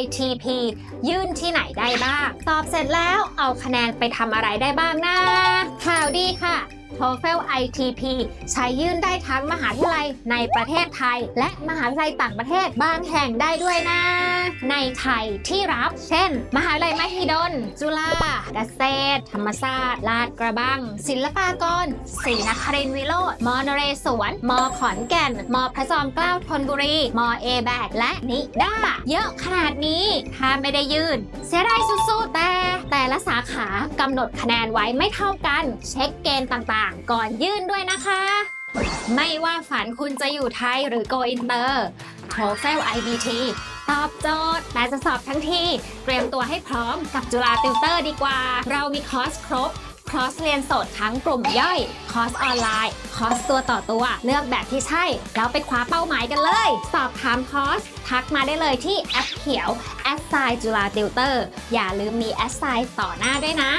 ITP ยื่นที่ไหนได้บ้าง ตอบเสร็จแล้วเอาคะแนนไปทำอะไรได้บ้างนะข่าวดีค่ะ TOEFL ITP ใช้ยื่นได้ทั้งมหาวิทยาลัยในประเทศไทย และมหาวิทยาลัยต่างประเทศบางแห่งได้ด้วยนะ ในไทยที่รับ เช่น มหาวิทยาลัยมหิดล จุฬาเกษตร ธรรมศาสตร์ ลาดกระบัง ศิลปากรศรีนครินทร์วิโรธมอนเรศวรมขอนแก่นมพระจอมเกล้าธนบุรีมเอแบกและนิด้าเยอะขนาดนี้ถ้าไม่ได้ยื่น เสียดายสุดๆแต่ แต่ละสาขากำหนดคะแนนไว้ไม่เท่ากัน เช็คเกณฑ์ต่างๆ ก่อนยื่นด้วยนะคะ ไม่ว่าฝันคุณจะอยู่ไทยหรือ Go Inter TOEFL IBT ตอบโจทย์แต่จะสอบทั้งทีเตรียมตัวให้พร้อมกับจุฬาติวเตอร์ดีกว่า เรามีคอร์สครบ คอร์สเรียนสดทั้งกลุ่มย่อย คอร์สออนไลน์ คอร์สตัวต่อตัว เลือกแบบที่ใช่ แล้วไปคว้าเป้าหมายกันเลย สอบถามคอร์ส ทักมาได้เลยที่แอปเขียวแอสไซจุฬาติวเตอร์อย่าลืมมีแอสไซต่อหน้าด้วยนะ